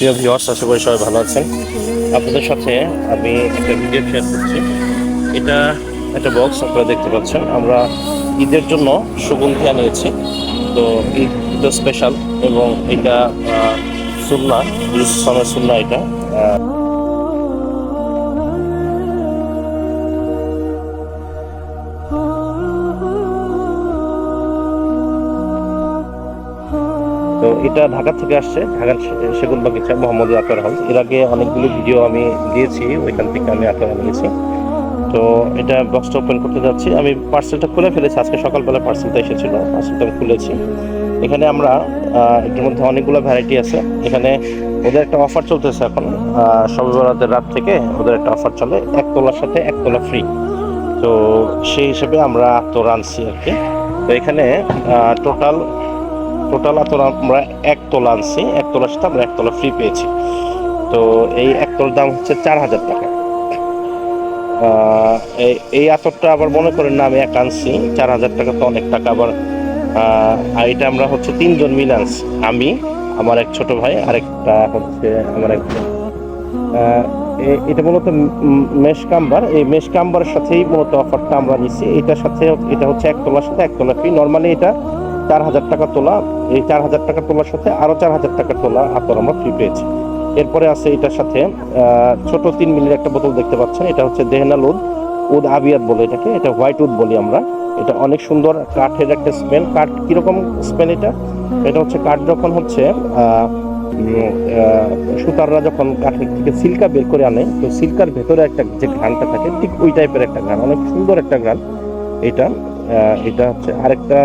প্রিয় ভিওয়ার্স আশা করি সবাই ভালো আছেন। আপনাদের সাথে আমি একটা ভিডিও শেয়ার করছি। এটা একটা বক্স আপনারা দেখতে পাচ্ছেন। আমরা ঈদের জন্য সুগন্ধি আনিয়েছি। তো ঈদ স্পেশাল এবং এটা সুন্না সুন্না এটা। তো এটা ঢাকা থেকে আসছে, ঢাকার সেগুন বাগিচা মোহাম্মদ আতর হাউস এর আগে অনেকগুলো ভিডিও আমি দিয়েছি, ওইখান থেকে আমি আতর নিয়েছি। তো এটা বক্সটা ওপেন করতে যাচ্ছি। আমি পার্সেলটা খুলে ফেলেছি, আজকে সকালবেলা পার্সেলটা এসেছিল পার্সেলটা আমি খুলেছি। এখানে আমরা এটার মধ্যে অনেকগুলো ভ্যারাইটি আছে। এখানে ওদের একটা অফার চলতেছে এখন সবে রাত থেকে ওদের একটা অফার চলে এক তোলার সাথে এক তোলা ফ্রি তো সেই হিসেবে আমরা আতর আনছি আর কি। তো এখানে টোটাল টোটাল আতর আমরা এক তোলা আনছি, এক তোলার সাথে আমরা এক তোলা ফ্রি পেয়েছি। তো এই এক তোলার দাম হচ্ছে চার হাজার টাকা। এই- আতরটা আবার মনে করেন না আমি এক আনছি, চার হাজার টাকা তো অনেক টাকা, আবার আর এটা আমরা হচ্ছে তিনজন মিলে আনছি। আমি, আমার এক ছোট ভাই, আরেকটা হচ্ছে আমার এক। এটা মূলত মেশ কাম্বার। এই মেশ কাম্বারের সাথেই মূলত অফারটা আমরা নিচ্ছি এটার সাথে, এটা হচ্ছে এক তোলার সাথে এক তোলা ফ্রি নর্মালি এটা চার হাজার টাকা তোলা, এই চার হাজার টাকা তোলার সাথে আরও চার হাজার টাকা তোলা আতর আমরা ফ্রি পেয়েছি। এরপরে আছে এটার সাথে ছোট তিন মিলের একটা বোতল দেখতে পাচ্ছেন, এটা হচ্ছে দেহনাল উদ উদ আবিয়াত বলে এটাকে, এটা হোয়াইট উদ বলি আমরা। এটা অনেক সুন্দর কাঠের একটা স্মেল কাঠ কীরকম স্মেল এটা? এটা হচ্ছে কাঠ যখন হচ্ছে সুতাররা যখন কাঠের থেকে সিল্কা বের করে আনে, তো সিল্কার ভেতরে একটা যে ঘ্রাণটা থাকে, ঠিক ওই টাইপের একটা ঘ্রাণ, অনেক সুন্দর একটা ঘ্রাণ। এটা এটা হচ্ছে আরেকটা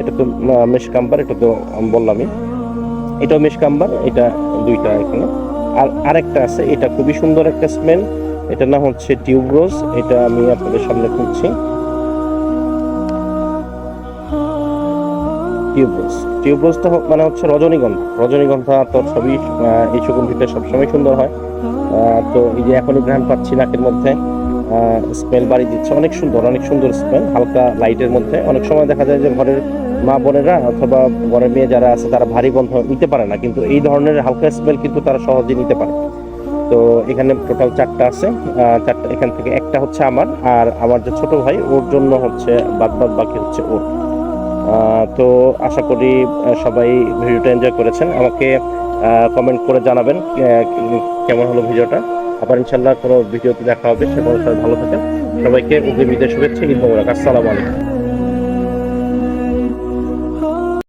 এটা তো মেশ কাম্বার, এটা তো আমি বললামই। এটাও মেশ কাম্বার, এটা দুইটা এখানে। আর আরেকটা আছে, এটা খুবই সুন্দর একটা স্মেল এটা না হচ্ছে টিউব রোজ এটা আমি আপনাদের সামনে খুঁজছি টিউব রোজ টিউব রোজটা হ- মানে হচ্ছে রজনীগন্ধা। রজনীগন্ধা তো সবই এই সুগন্ধিটা সবসময় সুন্দর হয়। তো এই যে এখনই ঘ্রাণ পাচ্ছি নাকের মধ্যে স্মেল বাড়ি দিচ্ছে। অনেক সুন্দর অনেক সুন্দর স্মেল হালকা লাইটের মধ্যে। অনেক সময় দেখা যায় যে ঘরের মা বোনেরা অথবা ঘরের মেয়ে যারা আছে, তারা ভারী গন্ধ নিতে পারে না, কিন্তু এই ধরনের হালকা স্মেল কিন্তু তারা সহজে নিতে পারে। তো এখানে টোটাল চারটা আছে চারটা, এখান থেকে একটা হচ্ছে আমার, আর আমার যে ছোট ভাই, ওর জন্য হচ্ছে বাদ বাদ বাকি হচ্ছে ওর। তো আশা করি সবাই ভিডিওটা এনজয় করেছেন। আমাকে কমেন্ট করে জানাবেন কেমন হলো ভিডিওটা। আবার ইনশাল্লাহ কোনো ভিডিওতে দেখা হবে। সে ভালো থাকেন। সবাইকে উগ্র বিদের শুভেচ্ছা, ঈদ মোবারক। আসসালামু আলাইকুম।